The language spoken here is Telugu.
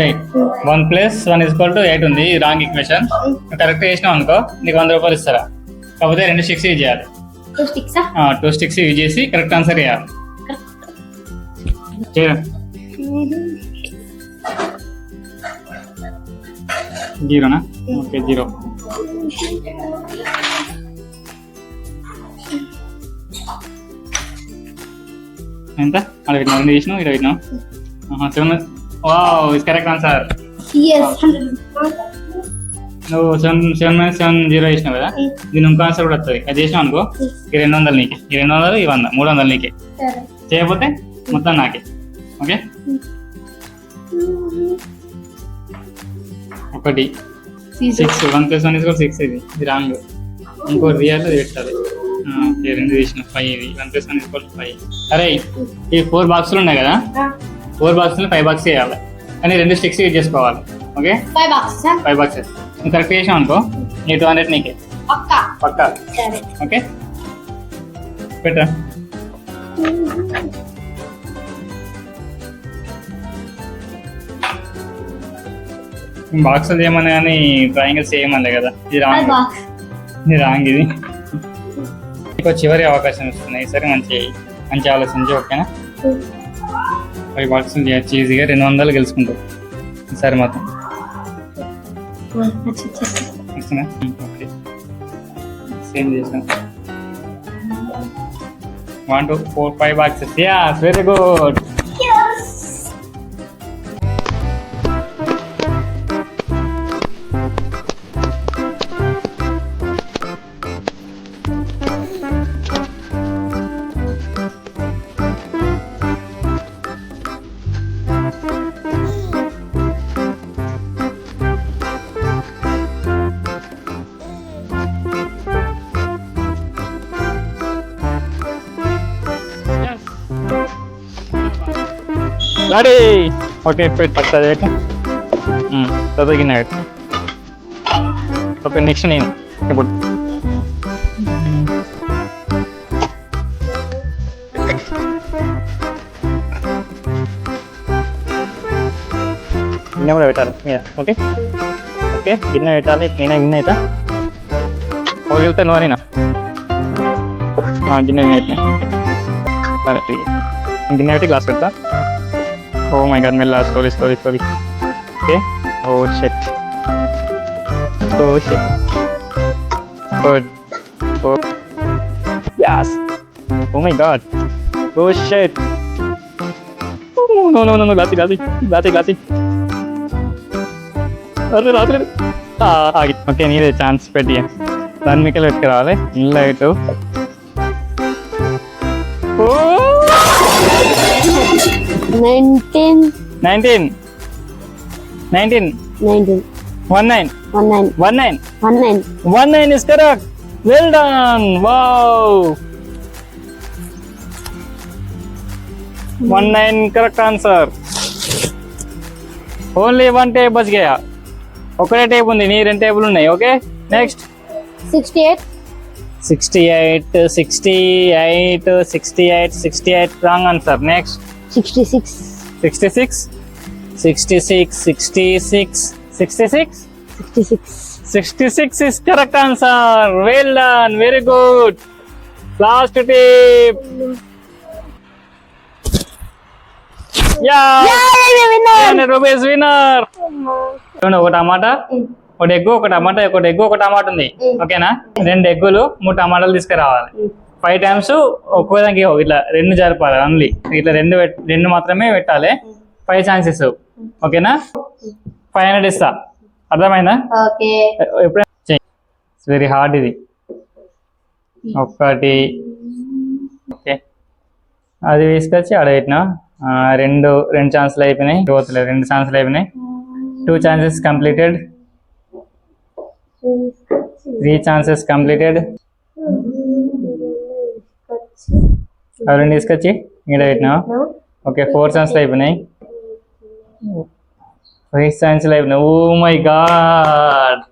Right one plus one is equal to eight ఉంది రాంగ్ ఈక్వేషన్ కరెక్ట్ చేసినావు అనుకో నీకు వంద రూపాయలు ఇస్తారా? కాకపోతే రెండు స్టిక్స్ యూజ్ చేయాలి. టూ స్టిక్సా యూజ్ చేసి కరెక్ట్ ఆన్సర్ చేయాలి. జీరోనా ఓకే జీరో ఎంత? పెట్టినావు రెండు చేసినావు ఇక్కడ పెట్టినావు seven wow is correct answer yes నువ్వు seven seven minus seven zero వేసినావు కదా? దీని ఇంకో ఆన్సర్ కూడా వస్తుంది. అది చేసినావు అనుకో? ఈ రెండు వందలు నీకే. ఈ రెండు వందలు ఈ వంద. మూడు వందలు నీకే. సరే. చేయకపోతే మొత్తం నాకే. ఓకే? ఒకటి. Six one plus one is six ఇది. ఇది రాంగ్ ఇంకో రియల్ అది పెట్టాలి. రెండు చేసిన ఫైవ్ ఇది. One plus one is five అరే ఈ ఫోర్ బాక్సులు ఉన్నాయి కదా? ఫోర్ బాక్సులు ఫైవ్ బాక్స్ చేయాలి. కానీ రెండు స్టిక్స్ యూజ్ చేసుకోవాలి. Okay? Five box five boxes నువ్వు కరెక్ట్ చేసావు అనుకో నీ టూ హండ్రెడ్ నీకే. పక్క? పక్కా. సరే. ఓకే? పెట్టరా? బాక్స్ చేయమని కానీ ట్రయాంగిల్స్ చేయమలే కదా. ఇది రాంగ్. బాక్స్. ఇది రాంగ్ ఇది. మీకు చివరి అవకాశం ఇస్తుంది ఈసారి మంచి మంచి ఆలోచించి ఓకేనా? ఫైవ్ బాక్సులు చేయొచ్చు ఈజీగా రెండు వందలు గెలుచుకుంటావు ఈసారి మాత్రం. ఓకే. సేమ్ చేసాం one two four five boxes yeah very good ready okay పెట్టి పడుతుంది పెట్టు చదివిన ఓకే నెక్స్ట్ నేను ఇప్పుడు గిన్నె కూడా పెట్టాలి మీద ఓకే ఓకే గిన్నె పెట్టాలి నేనే గిన్నె అవుతా పోగితే నువ్వేనా గిన్నె పెట్టినా గిన్నె పెట్టి గ్లాస్ పెడతా Oh my god, Mila, sorry, sorry, sorry. Okay? Oh shit. Oh shit. Good. Oh. Yes! Oh my god. Oh shit. Oh, no, no, no, no, glassy, glassy, glassy, glassy. अरे रात ले आ गई ओके नहीं रे चांस पे दिया दान में के लट करा ले नहीं लाइट हो ओ nineteen. Nineteen. Nineteen. Nineteen one nine. One nine. One nine. One correct answer. Only one tape Butch గయా ఒకటే టేప్ ఉంది నీ రెండు టేబుల్ ఉన్నాయి okay next sixty eight. Sixty eight sixty eight sixty eight sixty eight wrong answer next sixty six. Sixty six. Sixty six sixty six sixty six. Sixty six. 66 is correct answer. Well done. Very good. Last tip. Yeah. 300 rupees winner. చూడండి ఒక టమాటా? ఒక ఎగ్గు ఒక టమాటా ఒక ఎగ్గు ఒక టమాటా ఉంది. ఓకేనా రెండు ఎగ్గులు మూడు టమాటాలు తీసుకురావాలి. ఫైవ్ టైమ్స్ ఒక్కో దానికి ఇట్లా రెండు జరపాలి ఓన్లీ ఇట్లా రెండు రెండు మాత్రమే పెట్టాలి. ఫైవ్ ఛాన్సెస్ ఓకేనా? ఫైవ్ హండ్రెడ్ ఇస్తా. అర్థమైందా? ఎప్పుడైనా వెరీ హార్డ్ ఇది. ఒక్కటి. ఓకే. అది తీసుకొచ్చి ఆడ పెట్టినా. రెండు రెండు ఛాన్సులు అయిపోయినాయి. పోతలేదు రెండు ఛాన్సులు అయిపోయినాయి. Two chances completed three chances completed అవి రెండు తీసుకొచ్చి ఇక్కడ పెట్టినా ఓకే ఫోర్ ఛాన్సులు అయిపోయినాయి. ఫైవ్ ఛాన్సులు అయిపోయినాయి. Oh my God